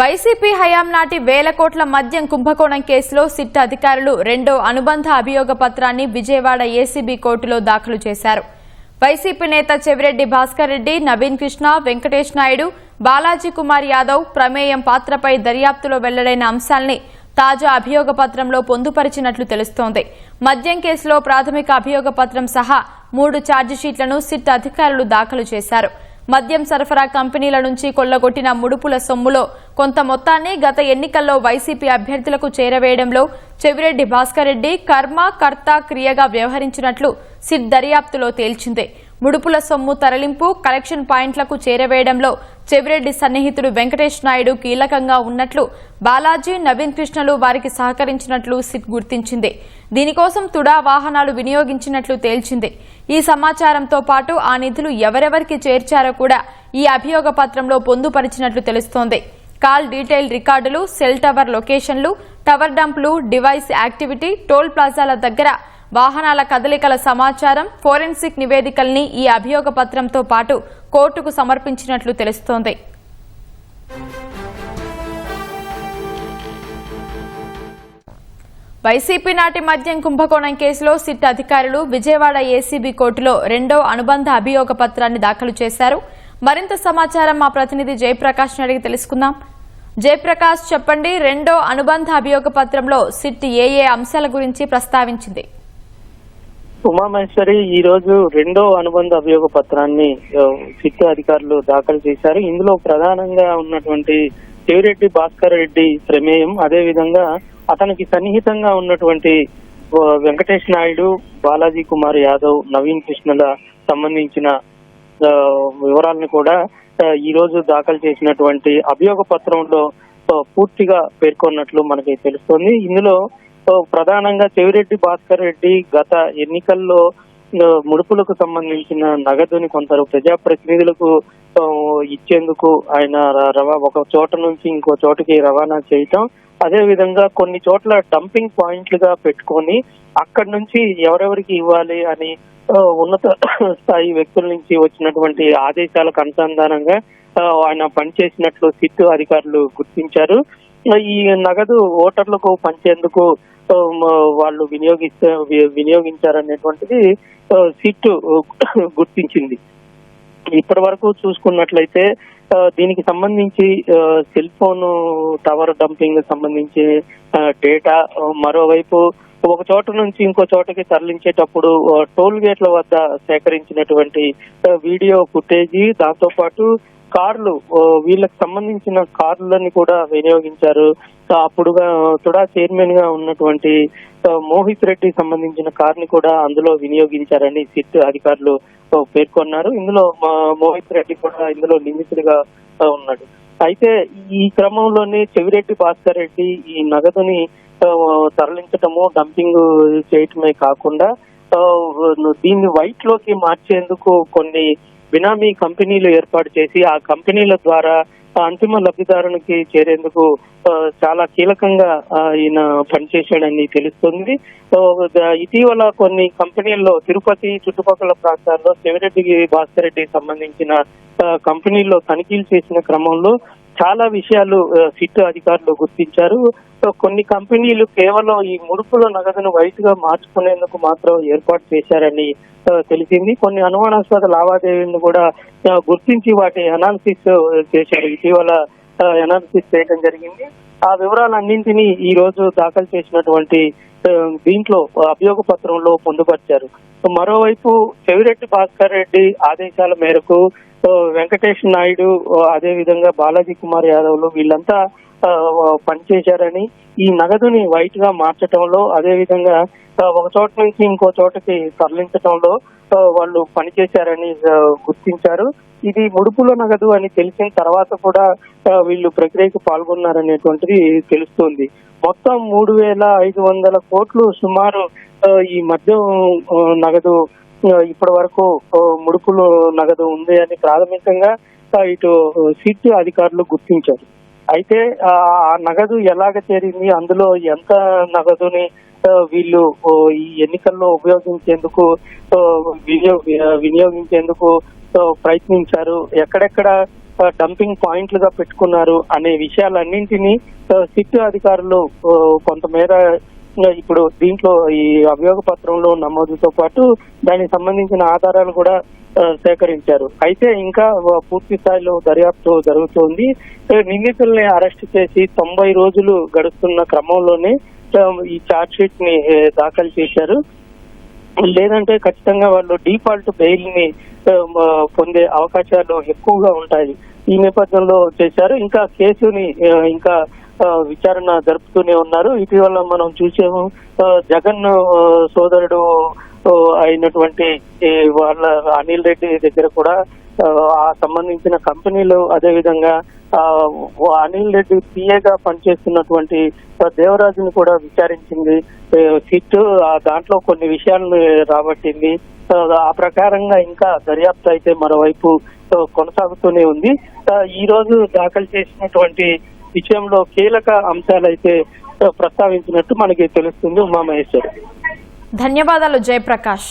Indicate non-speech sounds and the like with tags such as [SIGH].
YCP హయాం నాటి వేల కోట్ల మద్యం కుంభకోణం కేసులో సిట్ అధికారులు రెండో అనుబంధ అభియోగ పత్రాన్ని విజయవాడ ఏసీబీ కోర్టులో దాఖలు చేశారు. వైసీపీ నేత చెవిరెడ్డి భాస్కర్ రెడ్డి నవీన్ కృష్ణ వెంకటేష్ నాయుడు బాలాజీ కుమార్ యాదవ్ ప్రమేయం పాత్రపై దర్యాప్తులో వెల్లడైన అంశాల్ని తాజా అభియోగ పత్రంలో పొందుపరిచినట్లు తెలుస్తోంది. మద్యం కేసులో ప్రాథమిక అభియోగ పత్రం సహా మూడు ఛార్జిషీట్లను సిట్ అధికారులు దాఖలు చేశారు. మద్యం సరఫరా కంపెనీల నుంచి కొల్లగొట్టిన ముడుపుల సొమ్ములో కొంత మొత్తాన్ని గత ఎన్నికల్లో వైసీపీ అభ్యర్థులకు చేరవేయడంలో చెవిరెడ్డి భాస్కర్ రెడ్డి కర్మ కర్త క్రియగా వ్యవహరించినట్లు సిట్ దర్యాప్తులో తేల్చింది. ముడుపుల సొమ్ము తరలింపు కలెక్షన్ పాయింట్లకు చేరవేయడంలో చెవిరెడ్డి సన్నిహితుడు వెంకటేష్ నాయుడు కీలకంగా ఉన్నట్లు బాలాజీ నవీన్ కృష్ణలు వారికి సహకరించినట్లు సిట్ గుర్తించింది. దీనికోసం తుడా వాహనాలు వినియోగించినట్లు తేల్చింది. ఈ సమాచారంతో పాటు ఆ నిధులు ఎవరెవరికి చేర్చారో కూడా ఈ అభియోగ పత్రంలో పొందుపరిచినట్లు తెలుస్తోంది. కాల్ డీటెయిల్ రికార్డులు సెల్ టవర్ లొకేషన్లు టవర్ డంప్లు డివైస్ యాక్టివిటీ టోల్ ప్లాజాల దగ్గర వాహనాల కదలికల సమాచారం ఫోరెన్సిక్ నివేదికల్ని ఈ అభియోగ పత్రంతో పాటు కోర్టుకు సమర్పించినట్లు తెలుస్తోంది. వైసీపీ నాటి మద్యం కుంభకోణం కేసులో సిట్ అధికారులు విజయవాడ ఏసీబీ కోర్టులో రెండో అనుబంధ అభియోగ పత్రాన్ని దాఖలు చేశారు. మరింత సమాచారం మా ప్రతినిధి జయప్రకాష్ అడిగి తెలుసుకుందాం. జయప్రకాష్ చెప్పండి రెండో అనుబంధ అభియోగ పత్రంలో సిట్ ఏ ఏ అంశాల గురించి ప్రస్తావించింది. ఉమామహేశ్వరి ఈ రోజు రెండో అనుబంధ అభియోగ పత్రాన్ని సిట్ అధికారులు దాఖలు చేశారు. ఇందులో ప్రధానంగా ఉన్నటువంటి చెవిరెడ్డి భాస్కర్ రెడ్డి ప్రమేయం అదే విధంగా అతనికి సన్నిహితంగా ఉన్నటువంటి వెంకటేష్ నాయుడు బాలాజీ కుమార్ యాదవ్ నవీన్ కృష్ణల సంబంధించిన వివరాలను కూడా ఈ రోజు దాఖలు చేసినటువంటి అభియోగ పత్రంలో పూర్తిగా పేర్కొన్నట్లు మనకి తెలుస్తోంది. ఇందులో సో ప్రధానంగా చెవిరెడ్డి భాస్కర్ రెడ్డి గత ఎన్నికల్లో ముడుపులకు సంబంధించిన నగదుని కొందరు ప్రజాప్రతినిధులకు ఇచ్చేందుకు ఆయన రవా ఒక చోట నుంచి ఇంకో చోటకి రవాణా చేయటం అదే విధంగా కొన్ని చోట్ల డంపింగ్ పాయింట్లుగా పెట్టుకొని అక్కడి నుంచి ఎవరెవరికి ఇవ్వాలి అని ఉన్నత స్థాయి వ్యక్తుల నుంచి వచ్చినటువంటి ఆదేశాలకు అనుసంధానంగా ఆయన పనిచేసినట్లు సిట్ అధికారులు గుర్తించారు. ఈ నగదు ఓటర్లకు పంచేందుకు వాళ్ళు వినియోగిస్తే వినియోగించారనేటువంటిది సిట్ [COUGHS] గుర్తించింది. ఇప్పటి వరకు చూసుకున్నట్లయితే దీనికి సంబంధించి సెల్ ఫోన్ టవర్ డంపింగ్ సంబంధించి డేటా మరోవైపు ఒక చోట నుంచి ఇంకో చోటకి తరలించేటప్పుడు టోల్ గేట్ల వద్ద సేకరించినటువంటి వీడియో ఫుటేజీ దాంతో పాటు కార్లు వీళ్ళకి సంబంధించిన కార్లని కూడా వినియోగించారు. అప్పుడు అప్పుడుగా తుడా చైర్మన్గా ఉన్నటువంటి మోహిత్ రెడ్డి సంబంధించిన కార్ని కూడా అందులో వినియోగించారని సిట్ అధికారులు పేర్కొన్నారు. ఇందులో మోహిత్ రెడ్డి కూడా ఇందులో నిందితుడిగా ఉన్నాడు. అయితే ఈ క్రమంలోనే చెవిరెడ్డి భాస్కర్ రెడ్డి ఈ నగదుని తరలించటము డంపింగ్ చేయటమే కాకుండా దీన్ని వైట్లోకి మార్చేందుకు కొన్ని బినామీ కంపెనీలు ఏర్పాటు చేసి ఆ కంపెనీల ద్వారా అంతిమ లబ్ధిదారునికి చేరేందుకు చాలా కీలకంగా ఈయన పనిచేశాడని తెలుస్తుంది. ఇటీవల కొన్ని కంపెనీల్లో తిరుపతి చుట్టుపక్కల ప్రాంతాల్లో శివరెడ్డి భాస్కర్ రెడ్డికి సంబంధించిన కంపెనీల్లో తనిఖీలు చేసిన క్రమంలో చాలా విషయాలు సిట్ అధికారులు గుర్తించారు. కొన్ని కంపెనీలు కేవలం ఈ ముడుపుల నగదును వైట్గా మార్చుకునేందుకు మాత్రం ఏర్పాటు చేశారని తెలిసింది. కొన్ని అనుమానాస్పద లావాదేవీలను కూడా గుర్తించి వాటి అనాలిసిస్ చేశారు. ఇటీవల అనాలిసిస్ చేయడం జరిగింది. ఆ వివరాలన్నింటినీ ఈ రోజు దాఖలు చేసినటువంటి దీంట్లో అభియోగ పత్రంలో పొందుపరిచారు. మరోవైపు చెవిరెడ్డి భాస్కర్ రెడ్డి ఆదేశాల మేరకు వెంకటేష్ నాయుడు అదే విధంగా బాలాజీ కుమార్ యాదవ్లు వీళ్ళంతా పనిచేశారని ఈ నగదుని వైట్గా మార్చటంలో అదే విధంగా ఒక చోట నుంచి ఇంకో చోటకి తరలించటంలో వాళ్ళు పనిచేశారని గుర్తించారు. ఇది ముడుపుల నగదు అని తెలిసిన తర్వాత కూడా వీళ్ళు ప్రక్రియకు పాల్గొన్నారనేటువంటిది తెలుస్తుంది. మొత్తం మూడు వేల ఐదు వందల కోట్లు సుమారు ఈ మద్యం నగదు ఇప్పటి వరకు ముడుపులు నగదు ఉంది అని ప్రాథమికంగా ఇటు సిట్ అధికారులు గుర్తించారు. అయితే ఆ నగదు ఎలాగ చేరింది అందులో ఎంత నగదుని వీళ్ళు ఈ ఎన్నికల్లో ఉపయోగించేందుకు వినియోగ వినియోగించేందుకు ప్రయత్నించారు ఎక్కడెక్కడ డంపింగ్ పాయింట్లుగా పెట్టుకున్నారు అనే విషయాలన్నింటినీ సిట్ అధికారులు కొంతమేర ఇప్పుడు దీంట్లో ఈ అభియోగ పత్రంలో నమోదుతో పాటు దానికి సంబంధించిన ఆధారాలు కూడా సేకరించారు. అయితే ఇంకా పూర్తి స్థాయిలో దర్యాప్తు జరుగుతోంది. నిందితుల్ని అరెస్ట్ చేసి తొంభై రోజులు గడుస్తున్న క్రమంలోనే ఈ చార్జ్ షీట్ని దాఖలు చేశారు. లేదంటే ఖచ్చితంగా వాళ్ళు డిఫాల్ట్ బెయిల్ని పొందే అవకాశాలు ఎక్కువగా ఉంటాయి. ఈ నేపథ్యంలో చేశారు. ఇంకా కేసుని ఇంకా విచారణ జరుపుతూనే ఉన్నారు. ఇటీవల మనం చూసాము జగన్ సోదరుడు అయినటువంటి వాళ్ళ అనిల్ రెడ్డి దగ్గర కూడా ఆ, సంబంధించిన కంపెనీలు అదే విధంగా ఆ, అనిల్ రెడ్డి పిఏగా పనిచేస్తున్నటువంటి దేవరాజుని కూడా విచారించింది. సిట్ ఆ దాంట్లో కొన్ని విషయాలను రాబట్టింది. ఆ, ప్రకారంగా ఇంకా దర్యాప్తు అయితే మరోవైపు కొనసాగుతూనే ఉంది. ఈ రోజు దాఖలు చేసినటువంటి విషయంలో కీలక అంశాలైతే ప్రస్తావించినట్టు మనకి తెలుస్తుంది ఉమామహేశ్వరి ధన్యవాదాలు జయప్రకాష్.